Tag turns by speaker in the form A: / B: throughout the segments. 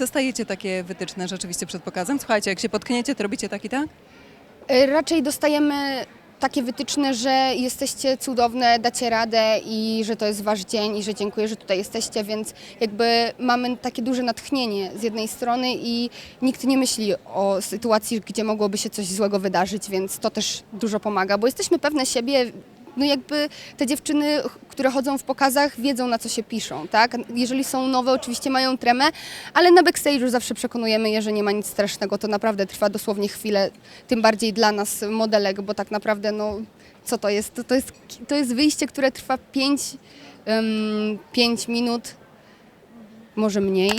A: dostajecie takie wytyczne rzeczywiście przed pokazem? Słuchajcie, jak się potkniecie, to robicie tak i tak?
B: Y, Raczej dostajemy takie wytyczne, że jesteście cudowne, dacie radę i że to jest wasz dzień i że dziękuję, że tutaj jesteście, więc jakby mamy takie duże natchnienie z jednej strony i nikt nie myśli o sytuacji, gdzie mogłoby się coś złego wydarzyć, więc to też dużo pomaga, bo jesteśmy pewne siebie. No jakby te dziewczyny, które chodzą w pokazach, wiedzą na co się piszą, tak? Jeżeli są nowe, oczywiście mają tremę, ale na backstage'u zawsze przekonujemy je, że nie ma nic strasznego, to naprawdę trwa dosłownie chwilę, tym bardziej dla nas modelek, bo tak naprawdę no co to jest? To, to, jest, to jest wyjście, które trwa 5 pięć minut, może mniej,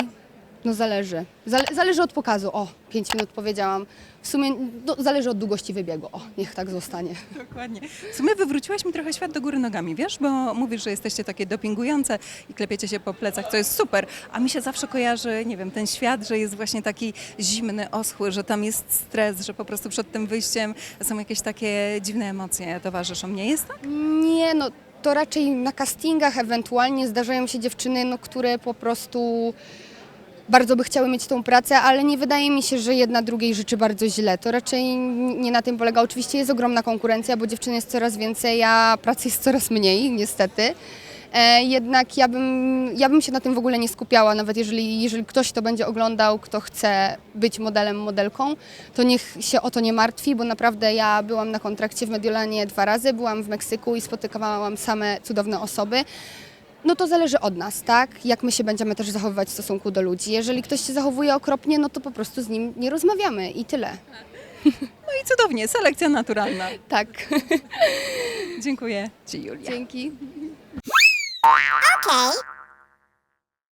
B: no zależy. Zale, zależy od pokazu, o 5 minut powiedziałam. W sumie no, zależy od długości wybiegu, o niech tak zostanie.
A: Dokładnie. W sumie wywróciłaś mi trochę świat do góry nogami, wiesz? Bo mówisz, że jesteście takie dopingujące i klepiecie się po plecach, co jest super, a mi się zawsze kojarzy, nie wiem, ten świat, że jest właśnie taki zimny, oschły, że tam jest stres, że po prostu przed tym wyjściem są jakieś takie dziwne emocje towarzyszą. Nie jest tak?
B: Nie, no to raczej na castingach ewentualnie zdarzają się dziewczyny, no, które po prostu bardzo by chciały mieć tą pracę, ale nie wydaje mi się, że jedna drugiej życzy bardzo źle. To raczej nie na tym polega. Oczywiście jest ogromna konkurencja, bo dziewczyn jest coraz więcej, a pracy jest coraz mniej, niestety. E, jednak ja bym, ja bym się na tym w ogóle nie skupiała, nawet jeżeli, jeżeli ktoś to będzie oglądał, kto chce być modelem, modelką, to niech się o to nie martwi, bo naprawdę ja byłam na kontrakcie w Mediolanie dwa razy, byłam w Meksyku i spotykałam same cudowne osoby. No to zależy od nas, tak? Jak my się będziemy też zachowywać w stosunku do ludzi. Jeżeli ktoś się zachowuje okropnie, no to po prostu z nim nie rozmawiamy i tyle.
A: No i cudownie, selekcja naturalna.
B: Tak.
A: Dziękuję Ci, Julia.
B: Dzięki.
C: Okay.